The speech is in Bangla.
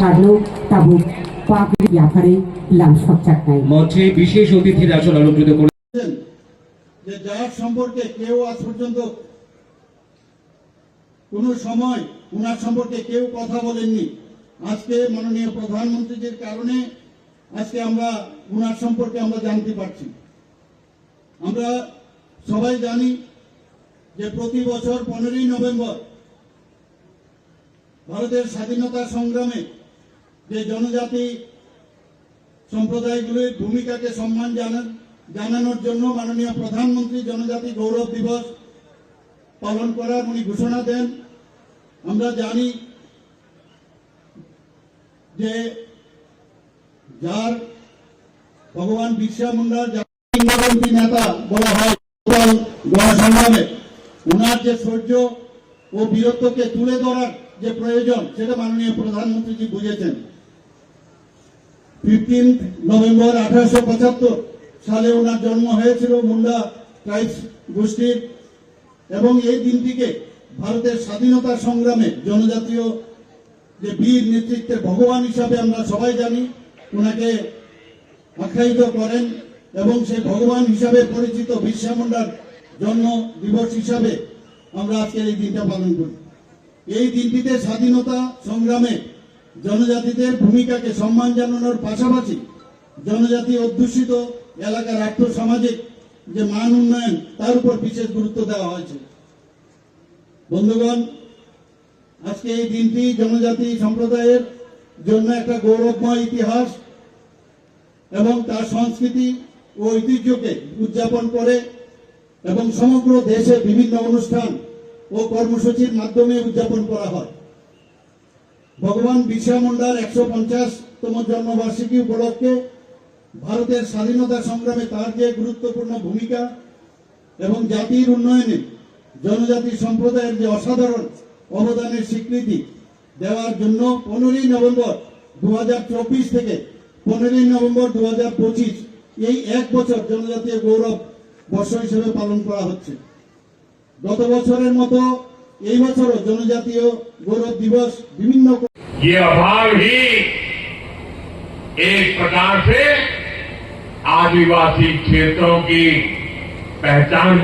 থাকল তাবু পাগড়ি আকারে লাম সবচাক নাই। মঞ্চে বিশেষ অতিথিরা আসন অলঙ্কৃত করে বলেছেন যে যার সম্পর্কে কেউ আজ পর্যন্ত কোন সময় উনার সম্পর্কে কেউ কথা বলেননি। আজকে মাননীয় প্রধানমন্ত্রীজির কারণে আজকে আমরা উনার সম্পর্কে আমরা জানতে পারছি। আমরা সবাই জানি যে প্রতি বছর পনেরোই নভেম্বর ভারতের স্বাধীনতা সংগ্রামে যে জনজাতি সম্প্রদায়গুলির ভূমিকাকে সম্মান জানান জানানোর জন্য মাননীয় প্রধানমন্ত্রী জনজাতি গৌরব দিবস পালন করার উনি ঘোষণা দেন। আমরা জানি যে যার ভগবান বিরসা মুন্ডার কিংবদন্তি নেতা বলা হয় গণসংগ্রামে ওনার যে শৌর্য ও বীরত্বকে তুলে ধরার যে প্রয়োজন, সেটা মাননীয় প্রধানমন্ত্রীজি বুঝেছেন। ফিফটিন নভেম্বর আঠারোশো পঁচাত্তর সালে ওনার জন্ম হয়েছিল মুন্ডা ট্রাইবস গোষ্ঠীর। এবং এই দিনটিকে ভারতের স্বাধীনতা সংগ্রামে জনজাতীয় যে বীর নেতৃত্বের ভগবান হিসাবে আমরা সবাই জানি, ওনাকে আখ্যায়িত করেন এবং সেই ভগবান হিসাবে পরিচিত বিরসা মুন্ডার জন্ম দিবস হিসাবে আমরা আজকের এই দিনটা পালন করি। এই দিনটিতে স্বাধীনতা সংগ্রামে জনজাতিদের ভূমিকাকে সম্মান জানানোর পাশাপাশি জনজাতি অধ্যুষিত এলাকার আর্থসামাজিক যে মান উন্নয়ন, তার উপর বিশেষ গুরুত্ব দেওয়া হয়েছে। বন্ধুগণ, আজকে এই দিনটি জনজাতি সম্প্রদায়ের জন্য একটা গৌরবময় ইতিহাস এবং তার সংস্কৃতি ও ঐতিহ্যকে উদযাপন করে এবং সমগ্র দেশে বিভিন্ন অনুষ্ঠান ও কর্মসূচির মাধ্যমে উদযাপন করা হয়। ভগবান বিরসা মুন্ডার একশো পঞ্চাশতম জন্মবার্ষিকী উপলক্ষে ভারতের স্বাধীনতা সংগ্রামে তার যে গুরুত্বপূর্ণ ভূমিকা এবং জাতির উন্নয়নে জনজাতি সম্প্রদায়ের যে অসাধারণ অবদানের স্বীকৃতি দেওয়ার জন্য পনেরোই নভেম্বর দু হাজার চব্বিশ থেকে পনেরোই নভেম্বর দু হাজার পঁচিশ এই এক বছর জনজাতীয় গৌরব বর্ষ হিসেবে পালন করা হচ্ছে। গত বছরের মতো এই বছরও জনজাতীয় গৌরব দিবস বিভিন্ন ये अभाव ही एक प्रकार से आदिवासी क्षेत्रों की पहचान